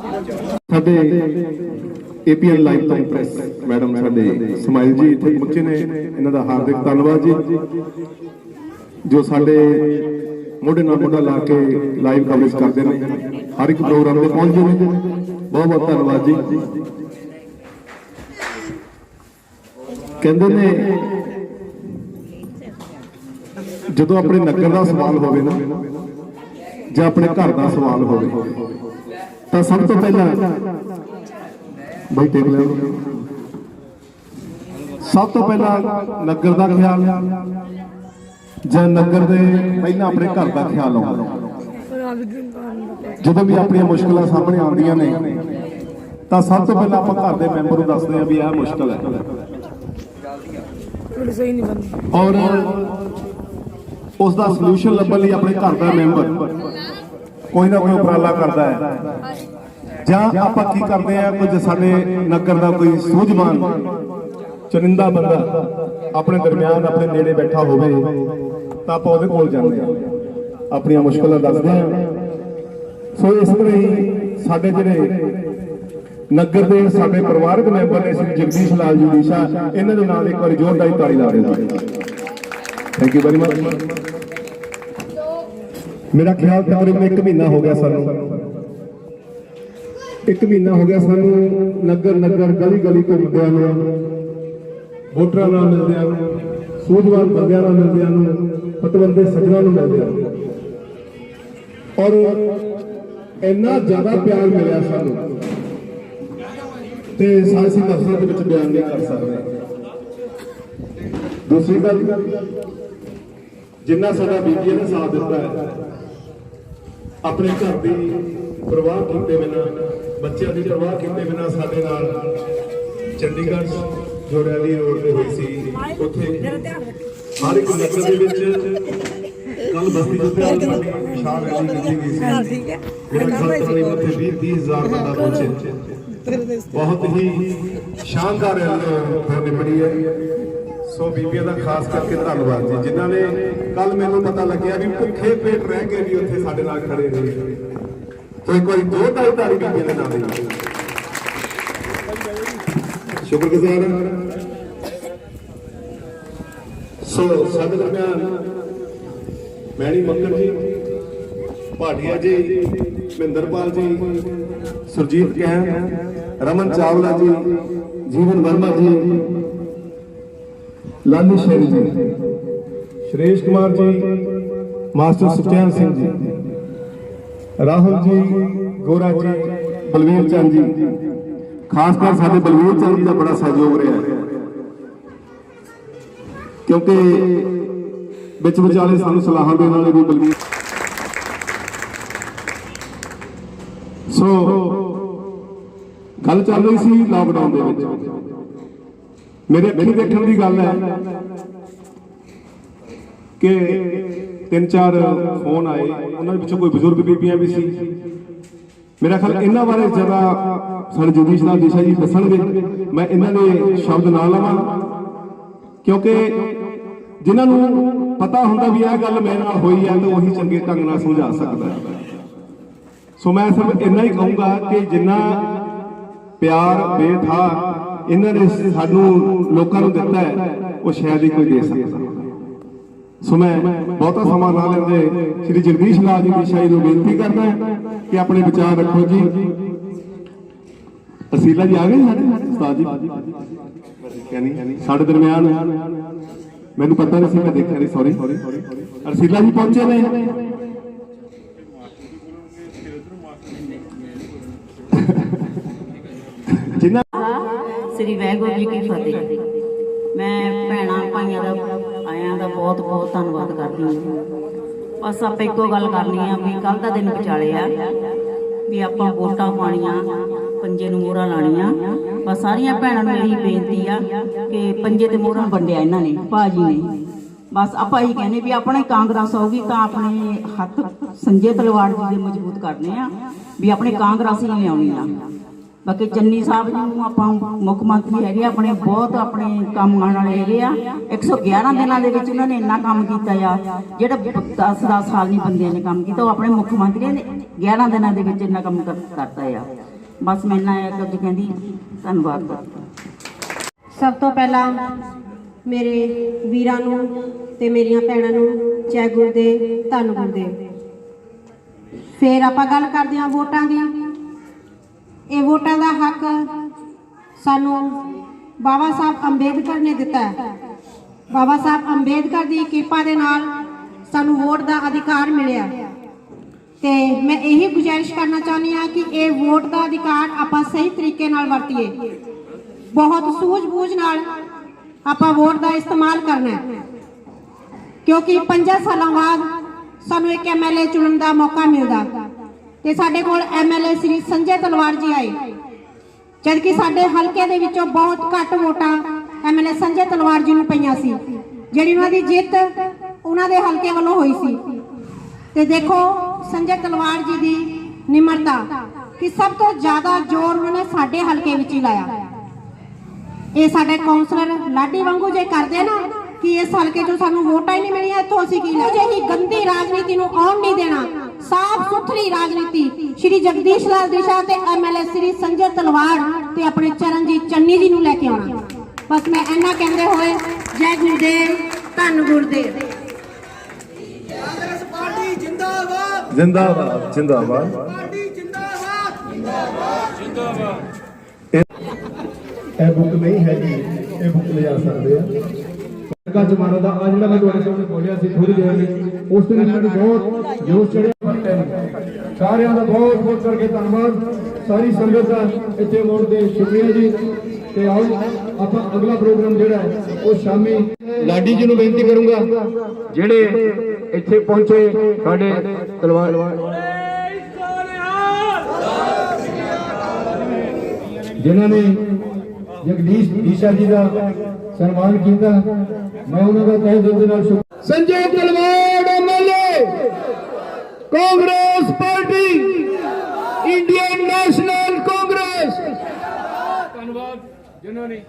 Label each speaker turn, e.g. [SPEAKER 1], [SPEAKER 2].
[SPEAKER 1] ਸਾਡੇ APN live ਤੋਂ press madam ਸਾਡੇ ਸਮਾਈਲ ਜੀ ਇੱਥੇ ਪਹੁੰਚੇ ਨੇ। ਇਹਨਾਂ ਦਾ ਹਾਰਦਿਕ ਧੰਨਵਾਦ ਜੀ। ਜੋ ਸਾਡੇ ਮੋਢੇ ਨਾਲ ਮੋਢਾ ਲਾ ਕੇ ਲਾਈਵ ਕਵਰੇਜ ਕਰਦੇ ਨੇ। ਹਰ ਇੱਕ ਪ੍ਰੋਗਰਾਮ ਤੇ ਪਹੁੰਚਦੇ ਨੇ। ਬਹੁਤ ਬਹੁਤ ਧੰਨਵਾਦ ਜੀ। ਕਹਿੰਦੇ ਨੇ, ਜਦੋਂ ਆਪਣੇ ਨੱਕਰ ਦਾ ਸਵਾਲ ਹੋਵੇ ਨਾ ਜਾਂ ਆਪਣੇ ਘਰ ਦਾ ਸਵਾਲ ਹੋਵੇ। ਤਾਂ ਸਭ ਤੋਂ ਪਹਿਲਾਂ ਬਈ ਟੇਕ ਲੈ ਸਭ ਤੋਂ ਪਹਿਲਾਂ ਨਗਰ ਦਾ ਖਿਆਲ ਜਾਂ ਨਗਰ ਦੇ ਪਹਿਲਾਂ ਆਪਣੇ ਘਰ ਦਾ ਖਿਆਲ ਆਉਂਦਾ ਜਦੋਂ ਵੀ ਆਪਣੀਆਂ ਮੁਸ਼ਕਲਾਂ ਸਾਹਮਣੇ ਆਉਂਦੀਆਂ ਨੇ ਤਾਂ ਸਭ ਤੋਂ ਪਹਿਲਾਂ ਆਪਾਂ ਘਰ ਦੇ ਮੈਂਬਰ ਨੂੰ ਦੱਸਦੇ ਆ ਵੀ ਇਹ ਮੁਸ਼ਕਲ ਹੈ।
[SPEAKER 2] ਥੋੜੀ ਸਹੀ ਨਹੀਂ ਬਣਦੀ
[SPEAKER 1] ਔਰ ਉਸ ਦਾ ਸੋਲੂਸ਼ਨ ਲੱਭਣ ਲਈ ਆਪਣੇ ਘਰ ਦਾ ਮੈਂਬਰ ਕੋਈ ਨਾ ਕੋਈ ਉਪਰਾਲਾ ਕਰਦਾ ਹੈ। ਜਾਂ ਆਪਾਂ ਕੀ ਕਰਦੇ ਆ ਕੁਝ ਸਾਡੇ ਨਗਰ ਦਾ ਕੋਈ ਸੂਝਵਾਨ, ਚੁਣਿੰਦਾ ਬੰਦਾ ਆਪਣੇ ਦਰਮਿਆਨ ਆਪਣੇ ਨੇੜੇ ਬੈਠਾ ਹੋਵੇ, ਤਾਂ ਆਪਾਂ ਉਹਦੇ ਕੋਲ ਜਾਂਦੇ ਆ ਆਪਣੀਆਂ ਮੁਸ਼ਕਲਾਂ ਦੱਸਦੇ ਆ ਸੋ ਇਸ ਤਰ੍ਹਾਂ ਹੀ ਸਾਡੇ ਜਿਹੜੇ ਨਗਰ ਦੇ ਸਾਡੇ ਪਰਿਵਾਰਕ ਮੈਂਬਰ ਨੇ, ਸ੍ਰੀ ਜਗਦੀਸ਼ ਲਾਲ ਜੀ ਡੀਸ਼ਾ ਇਹਨਾਂ ਦੇ ਨਾਲ ਇੱਕ ਵਾਰੀ ਜ਼ੋਰਦਾਰ ਤਾੜੀ ਲਾ ਰਹੇ ਨੇ ਥੈਂਕ ਯੂ ਵੈਰੀ ਮਚ ਮੇਰਾ ਖਿਆਲ ਤਕਰੀਬਨ 1 ਮਹੀਨਾ ਹੋ ਗਿਆ ਸਾਨੂੰ। ਇੱਕ ਮਹੀਨਾ ਹੋ ਗਿਆ ਸਾਨੂੰ ਨਗਰ ਨਗਰ ਗਲੀ ਗਲੀ ਘੁੰਮਦਿਆਂ ਨੂੰ, ਵੋਟਰਾਂ ਨਾਲ ਮਿਲਦਿਆਂ ਨੂੰ, ਸੂਝਵਾਨ ਬੰਦਿਆਂ ਨਾਲ ਮਿਲਦਿਆਂ ਨੂੰ ਪਤਵੰਦੇ ਸੱਜਣਾ ਨੂੰ ਮਿਲਦਿਆਂ ਨੂੰ। ਔਰ ਇੰਨਾ ਜ਼ਿਆਦਾ ਪਿਆਰ ਮਿਲਿਆ ਸਾਨੂੰ ਤੇ ਸਾਂਸੀ ਲਫ਼ਜ਼ਾਂ ਦੇ ਵਿੱਚ ਬਿਆਨ ਨਹੀਂ ਕਰ ਸਕਦੇ। ਦੂਸਰੀ ਗੱਲ ਜਿੰਨਾ ਸਾਡਾ ਬੀਬੀਆਂ ਨੇ ਸਾਥ ਦਿੱਤਾ ਹੈ ਆਪਣੇ ਘਰ ਦੀ ਪਰਵਾਹ ਕੀਤੇ ਬਿਨਾ ਬੱਚਿਆਂ ਦੀ ਪਰਵਾਹ ਕੀਤੇ ਬਿਨਾ ਸਾਡੇ ਨਾਲ ਚੰਡੀਗੜ੍ਹ ਰੈਲੀ ਰੋਡ ਤੇ ਹੋਈ ਸੀ। ਉੱਥੇ ਹਰ ਇੱਕ ਨਗਰ ਦੇ ਵਿੱਚ ਕੱਲ ਬਸਤੀ ਜੁੱਤੇ ਵਾਲੀ ਸਾਡੀ ਵਿਸ਼ਾਲ ਰੈਲੀ ਕੀਤੀ ਗਈ ਸੀ।
[SPEAKER 2] ਠੀਕ ਹੈ।
[SPEAKER 1] ਜਿਹੜਾ ਖਰਚ ਵਾਲੀ ਉੱਥੇ 20 30000 ਬੰਦਾ ਪਹੁੰਚੇ। ਬਹੁਤ ਹੀ ਸ਼ਾਨਦਾਰ ਰੈਲੀ ਹੋ ਨਿਬੜੀ ਹੈ। ਸੋ ਬੀਬੀਆਂ ਦਾ ਖਾਸ ਕਰਕੇ ਧੰਨਵਾਦ ਜੀ, ਜਿਨ੍ਹਾਂ ਨੇ ਕੱਲ ਮੈਨੂੰ ਪਤਾ ਲੱਗਿਆ ਵੀ ਭੁੱਖੇ ਪੇਟ ਰਹਿ ਕੇ ਵੀ ਉੱਥੇ ਸਾਡੇ ਨਾਲ ਖੜੇ ਨੇ। ਸੋ ਇੱਕ ਵਾਰੀ ਦੋ ਢਾਈ ਤਾਰੀ ਬੀਬੀਆਂ ਦੇ ਨਾਮ ਦੇ ਸ਼ੁਕਰਗੁਜ਼ਾਰ ਸੋ ਸਾਡੇ ਦਰਮਿਆਨ ਮੈਣੀ ਮੱਕਰ ਜੀ, ਭਾਟੀਆ ਜੀ, ਮਹਿੰਦਰਪਾਲ ਜੀ, ਸੁਰਜੀਤ ਕਹਿਣ ਰਮਨ ਚਾਵਲਾ ਜੀ, ਜੀਵਨ ਵਰਮਾ ਜੀ ਲਾਲੀ ਸ਼ੇਰੀ ਜੀ, ਸ਼੍ਰੇਸ਼ ਕੁਮਾਰ ਜੀ, ਮਾਸਟਰ ਸੁਖਚੈਨ ਸਿੰਘ ਜੀ, ਰਾਹੁਲ ਜੀ, ਗੋਰਾ ਜੀ, ਬਲਵੀਰ ਚੰਦ ਜੀ, ਖਾਸ ਕਰ ਸਾਡੇ ਬਲਵੀਰ ਚੰਦ ਜੀ ਦਾ ਬੜਾ ਸਹਿਯੋਗ ਰਿਹਾ ਕਿਉਂਕਿ ਵਿੱਚ ਵਿਚਾਲੇ ਸਾਨੂੰ ਸਲਾਹਾਂ ਦੇਣ ਵਾਲੇ ਵੀ ਬਲਵੀਰ ਸੋ, ਗੱਲ ਚੱਲ ਰਹੀ ਸੀ ਲਾਕਡਾਊਨ ਦੇ ਵਿੱਚ। ਮੇਰੇ ਅੱਖੀਂ ਦੇਖਣ ਦੀ ਗੱਲ ਹੈ ਕਿ ਤਿੰਨ ਚਾਰ ਫੋਨ ਆਏ, ਉਹਨਾਂ ਦੇ ਵਿੱਚੋਂ ਕੋਈ ਬਜ਼ੁਰਗ ਬੀਬੀਆਂ ਵੀ ਸੀ। ਮੇਰਾ ਖਿਆਲ ਇਹਨਾਂ ਬਾਰੇ ਜ਼ਿਆਦਾ ਸਾਡੇ ਜਗਦੀਸ਼ ਨਾਲ ਦਿਸ਼ਾ ਜੀ ਦੱਸਣਗੇ। ਮੈਂ ਇਹਨਾਂ ਦੇ ਸ਼ਬਦ ਨਾ ਲਵਾਂ। ਕਿਉਂਕਿ ਜਿਨ੍ਹਾਂ ਨੂੰ ਪਤਾ ਹੁੰਦਾ ਵੀ ਇਹ ਗੱਲ ਮੇਰੇ ਨਾਲ ਹੋਈ ਹੈ, ਤਾਂ ਉਹੀ ਚੰਗੇ ਢੰਗ ਨਾਲ ਸਮਝਾ ਸਕਦਾ ਹੈ। ਸੋ ਮੈਂ ਸਿਰਫ ਇੰਨਾ ਹੀ ਕਹੂੰਗਾ ਕਿ ਜਿੰਨਾ ਪਿਆਰ ਬੇਥਾ ਇਹਨਾਂ ਨੇ ਸਾਨੂੰ ਲੋਕਾਂ ਨੂੰ ਦਿੱਤਾ ਹੈ, ਉਹ ਸ਼ਾਇਦ ਹੀ ਕੋਈ ਦੇ ਸਕਦਾ। ਸੋ ਮੈਂ ਬਹੁਤਾ ਸਮਾਂ ਨਾ ਲੈਂਦੇ ਸ੍ਰੀ ਜਗਦੀਸ਼ ਲਾਲ ਜੀ ਦੀ ਸ਼ਾਹੀ ਨੂੰ ਬੇਨਤੀ ਕਰਦਾ ਕਿ ਆਪਣੇ ਵਿਚਾਰ ਰੱਖੋ ਜੀ। ਅਸੀਲਾ ਜੀ ਆ ਗਏ ਸਾਡੇ? ਉਸਤਾਦ ਜੀ। ਕਹਿੰਦੀ ਸਾਡੇ ਦਰਮਿਆਨ ਮੈਨੂੰ ਪਤਾ ਨਹੀਂ ਸੀ, ਮੈਂ ਦੇਖਿਆ ਨਹੀਂ ਸੌਰੀ ਅਰਸੀਲਾ ਜੀ ਪਹੁੰਚੇ ਨੇ। ਜਿਨ੍ਹਾਂ
[SPEAKER 3] ਸ੍ਰੀ ਵਾਹਿਗੁਰੂ ਜੀ ਕੀ ਫਤਿਹ। ਮੈਂ ਭੈਣਾਂ ਭਾਈਆਂ ਦਾ, ਆਇਆਂ ਦਾ ਬਹੁਤ ਬਹੁਤ ਧੰਨਵਾਦ ਕਰਦੀ ਹਾਂ। ਬਸ ਆਪਾਂ ਇੱਕੋ ਗੱਲ ਕਰਨੀ ਆ ਵੀ ਕੱਲ ਦਾ ਦਿਨ ਵਿਚਾਲੇ ਆ, ਵੀ ਆਪਾਂ ਵੋਟਾਂ ਪਾਣੀਆਂ ਪੰਜੇ ਨੂੰ ਮੋਹਰਾਂ ਲਾਣੀਆਂ ਬਸ ਸਾਰੀਆਂ ਭੈਣਾਂ ਨੂੰ ਇਹੀ ਬੇਨਤੀ ਆ ਕਿ ਪੰਜੇ ਤੇ ਮੋਹਰਾਂ ਵੰਡਿਆ ਇਹਨਾਂ ਨੇ, ਭਾਜੀ ਨੇ। ਬਸ ਆਪਾਂ ਇਹ ਕਹਿੰਦੇ ਵੀ ਆਪਣੇ ਕਾਂਗਰਸ ਆਊਗੀ ਤਾਂ ਆਪਣੇ ਹੱਥ ਸੰਜੇ ਤਲਵਾੜ ਜੀ ਦੇ ਮਜ਼ਬੂਤ ਕਰਨੇ ਆ, ਵੀ ਆਪਣੇ ਕਾਂਗਰਸ ਹੀ ਲਿਆਉਣੀ ਆ। ਬਾਕੀ ਚੰਨੀ ਸਾਹਿਬ ਜੀ ਨੂੰ ਆਪਾਂ ਮੁੱਖ ਮੰਤਰੀ ਹੈਗੇ ਆ, ਆਪਣੇ ਬਹੁਤ ਆਪਣੇ ਕੰਮ ਆਉਣ ਵਾਲੇ ਹੈਗੇ ਆ। 111 ਦਿਨਾਂ ਦੇ ਵਿੱਚ ਉਹਨਾਂ ਨੇ ਇੰਨਾ ਕੰਮ ਕੀਤਾ ਆ ਜਿਹੜਾ 10 10 ਸਾਲ ਨਹੀਂ ਬੰਦਿਆਂ ਨੇ ਕੰਮ ਕੀਤਾ ਉਹ ਆਪਣੇ ਮੁੱਖ ਮੰਤਰੀ ਨੇ 11 ਦਿਨਾਂ ਦੇ ਵਿੱਚ ਇੰਨਾ ਕੰਮ ਕਰ- ਕਰਤਾ ਆ। ਬਸ ਮੈਂ ਇੰਨਾ ਇਹ ਕੁਝ ਕਹਿੰਦੀ ਧੰਨਵਾਦ।
[SPEAKER 2] ਸਭ ਤੋਂ ਪਹਿਲਾਂ ਮੇਰੇ ਵੀਰਾਂ ਨੂੰ ਤੇ ਮੇਰੀਆਂ ਭੈਣਾਂ ਨੂੰ ਜੈ ਗੁਰਦੇਵ ਧੰਨ ਗੁਰਦੇਵ ਫੇਰ ਆਪਾਂ ਗੱਲ ਕਰਦੇ ਹਾਂ ਵੋਟਾਂ ਦੀ। ਇਹ ਵੋਟਾਂ ਦਾ ਹੱਕ ਸਾਨੂੰ ਬਾਬਾ ਸਾਹਿਬ ਅੰਬੇਦਕਰ ਨੇ ਦਿੱਤਾ ਹੈ। ਬਾਬਾ ਸਾਹਿਬ ਅੰਬੇਦਕਰ ਦੀ ਕਿਰਪਾ ਦੇ ਨਾਲ ਸਾਨੂੰ ਵੋਟ ਦਾ ਅਧਿਕਾਰ ਮਿਲਿਆ। ਤੇ ਮੈਂ ਇਹੀ ਗੁਜ਼ਾਰਿਸ਼ ਕਰਨਾ ਚਾਹੁੰਦੀ ਹਾਂ ਕਿ ਇਹ ਵੋਟ ਦਾ ਅਧਿਕਾਰ ਆਪਾਂ ਸਹੀ ਤਰੀਕੇ ਨਾਲ ਵਰਤੀਏ। ਬਹੁਤ ਸੂਝ-ਬੂਝ ਨਾਲ ਆਪਾਂ ਵੋਟ ਦਾ ਇਸਤੇਮਾਲ ਕਰਨਾ ਹੈ। ਕਿਉਂਕਿ 5 ਸਾਲਾਂ ਬਾਅਦ ਸਾਨੂੰ ਇੱਕ ਐਮਐਲਏ ਚੁਣਨ ਦਾ ਮੌਕਾ ਮਿਲਦਾ। ਤੇ ਸਾਡੇ ਕੋਲ ਐਮਐਲਏ ਸ੍ਰੀ ਸੰਜੇ ਤਲਵਾਰ ਜੀ ਆਏ। ਜਦਕਿ ਸਾਡੇ ਹਲਕੇ ਦੇ ਵਿੱਚੋਂ ਬਹੁਤ ਘੱਟ ਵੋਟਾਂ ਐਮਐਲਏ ਸੰਜੇ ਤਲਵਾਰ ਜੀ ਨੂੰ ਪਈਆਂ ਸੀ, ਜਿਹੜੀ ਉਹਨਾਂ ਦੀ ਜਿੱਤ ਉਹਨਾਂ ਦੇ ਹਲਕੇ ਵੱਲੋਂ ਹੋਈ ਸੀ। ਤੇ ਦੇਖੋ ਸੰਜੇ ਤਲਵਾਰ ਜੀ ਦੀ ਨਿਮਰਤਾ ਕਿ ਸਭ ਤੋਂ ਜ਼ਿਆਦਾ ਜ਼ੋਰ ਉਹਨਾਂ ਨੇ ਸਾਡੇ ਹਲਕੇ ਵਿੱਚ ਹੀ ਲਾਇਆ। ਇਹ ਸਾਡੇ ਕਾਉਂਸਲਰ ਲਾਡੀ ਵਾਂਗੂ ਜੇ ਕਰਦੇ ਨਾ ਕਿ ਇਸ ਹਲਕੇ ਚੋਂ ਸਾਨੂੰ ਵੋਟਾਂ ਹੀ ਨਹੀਂ ਮਿਲੀਆਂ, ਇੱਥੋਂ ਅਸੀਂ ਕੀ ਲੈ ਜਿਹੀ ਗੰਦੀ ਰਾਜਨੀਤੀ ਨੂੰ ਆਉਣ ਨਹੀਂ ਦੇਣਾ। ਸਾਫ਼ ਸੁਥਰੀ ਰਾਜਨੀਤੀ। ਸ਼੍ਰੀ ਜਗਦੀਸ਼ ਲਾਲ ਦਿਸ਼ਾ ਤੇ ਐਮਐਲਏ ਸ਼੍ਰੀ ਸੰਜੇ ਤਲਵਾਰ ਤੇ ਆਪਣੇ ਚਰਨਜੀਤ ਚੰਨੀ ਜੀ ਨੂੰ ਲੈ ਕੇ ਆਉਣਾ। ਬਸ ਮੈਂ ਇੰਨਾ ਕਹਿੰਦੇ ਹੋਏ ਜੈ ਗੁਰਦੇਵ ਧੰਨ ਗੁਰਦੇਵ।
[SPEAKER 1] ਕਾਂਗਰਸ ਪਾਰਟੀ ਜਿੰਦਾਬਾਦ।
[SPEAKER 4] ਜਿੰਦਾਬਾਦ ਜਿੰਦਾਬਾਦ।
[SPEAKER 1] ਪਾਰਟੀ ਜਿੰਦਾਬਾਦ।
[SPEAKER 4] ਇਹ ਬੁੱਕ ਨਹੀਂ ਹੈਗੀ ਇਹ ਬੁੱਕ ਲਿਜਾ ਸਕਦੇ ਆ। ਕਾ ਜਮਾਨਾ ਦਾ ਅੱਜ ਮੈਂ ਤੁਹਾਡੇ ਸਾਹਮਣੇ ਬੋਲਿਆ ਸੀ ਥੋੜੀ ਦੇਰ ਲਈ। ਉਸ ਦਿਨ ਮੈਨੂੰ ਬਹੁਤ ਜੋਸ਼ ਚੜਿਆ ਸਾਰਿਆਂ ਦਾ ਬਹੁਤ ਬਹੁਤ ਕਰਕੇ ਧੰਨਵਾਦ। ਸਾਰੀ ਸੰਗਤ ਦਾ ਇੱਥੇ ਮੋੜ ਦੇ ਸ਼ੁਕਰੀਆ ਜੀ। ਤੇ ਆਓ, ਆਪਾਂ ਅਗਲਾ ਪ੍ਰੋਗਰਾਮ ਜਿਹੜਾ ਹੈ, ਉਹ ਸ਼ਾਮੀ ਲਾਡੀ ਜੀ ਨੂੰ ਬੇਨਤੀ ਕਰੂੰਗਾ। ਜਿਹੜੇ ਇੱਥੇ ਪਹੁੰਚੇ ਸਾਡੇ ਤਲਵਾਰ। ਜਿਨ੍ਹਾਂ ਨੇ ਜਗਦੀਸ਼ ਦੀਸ਼ਾ ਜੀ ਦਾ ਸਨਮਾਨ ਕੀਤਾ, ਮੈਂ ਉਹਨਾਂ ਦਾ ਤਹਿ ਦਿਲ ਦੇ ਨਾਲ Sanjay Talwar Congress party Indian National Congress. ਧੰਨਵਾਦ ਜਿਨ੍ਹਾਂ ਨੇ